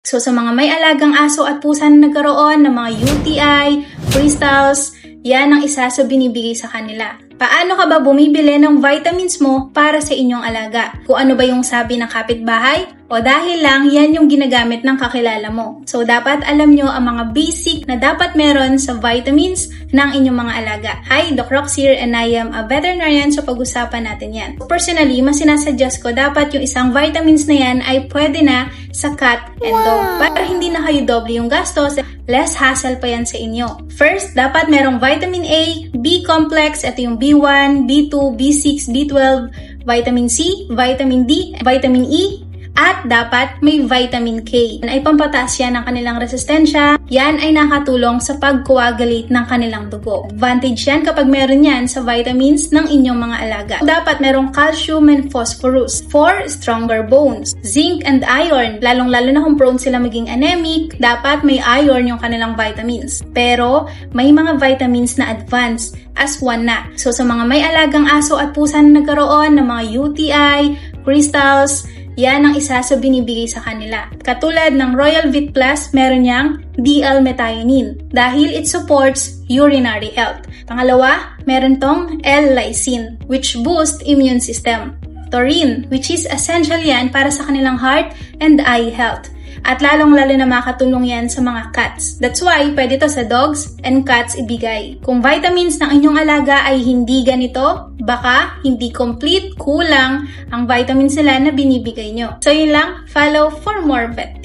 So sa mga may alagang aso at pusa na nagkaroon ng mga UTI, crystals, yan ang isa sa binibigay sa kanila. Paano ka ba bumibili ng vitamins mo para sa inyong alaga? Kung ano ba yung sabi ng kapitbahay? O dahil lang yan yung ginagamit ng kakilala mo. So dapat alam nyo ang mga basic na dapat meron sa vitamins ng inyong mga alaga. Hi, Doc Rox here and I am a veterinarian so pag-usapan natin yan. Personally, mas sinasuggest ko dapat yung isang vitamins na yan ay pwede na sa cat and dog para hindi na kayo doble yung gastos less hassle pa yan sa inyo. First, dapat merong vitamin A, B complex, ito yung B1, B2, B6, B12, vitamin C, vitamin D, vitamin E, at dapat may vitamin K. Ay pampataas yan ng kanilang resistensya. Yan ay nakatulong sa pag-coagulate ng kanilang dugo. Advantage yan kapag meron yan sa vitamins ng inyong mga alaga. Dapat merong calcium and phosphorus for stronger bones. Zinc and iron, lalong-lalo na kung prone sila maging anemic, dapat may iron yung kanilang vitamins. Pero may mga vitamins na advanced as one na. So sa mga may alagang aso at pusa na nagkaroon ng mga UTI, crystals, yan ang isa sa binibigay sa kanila. Katulad ng Royal Vit Plus, meron niyang D-L-methionine dahil it supports urinary health. Pangalawa, meron tong L-lysine which boost immune system. Taurine, which is essential yan para sa kanilang heart and eye health. At lalong-lalo na makatulong yan sa mga cats. That's why pwede to sa dogs and cats ibigay. Kung vitamins ng inyong alaga ay hindi ganito, baka hindi complete, kulang ang vitamins nila na binibigay nyo. So yun lang, follow for more vet.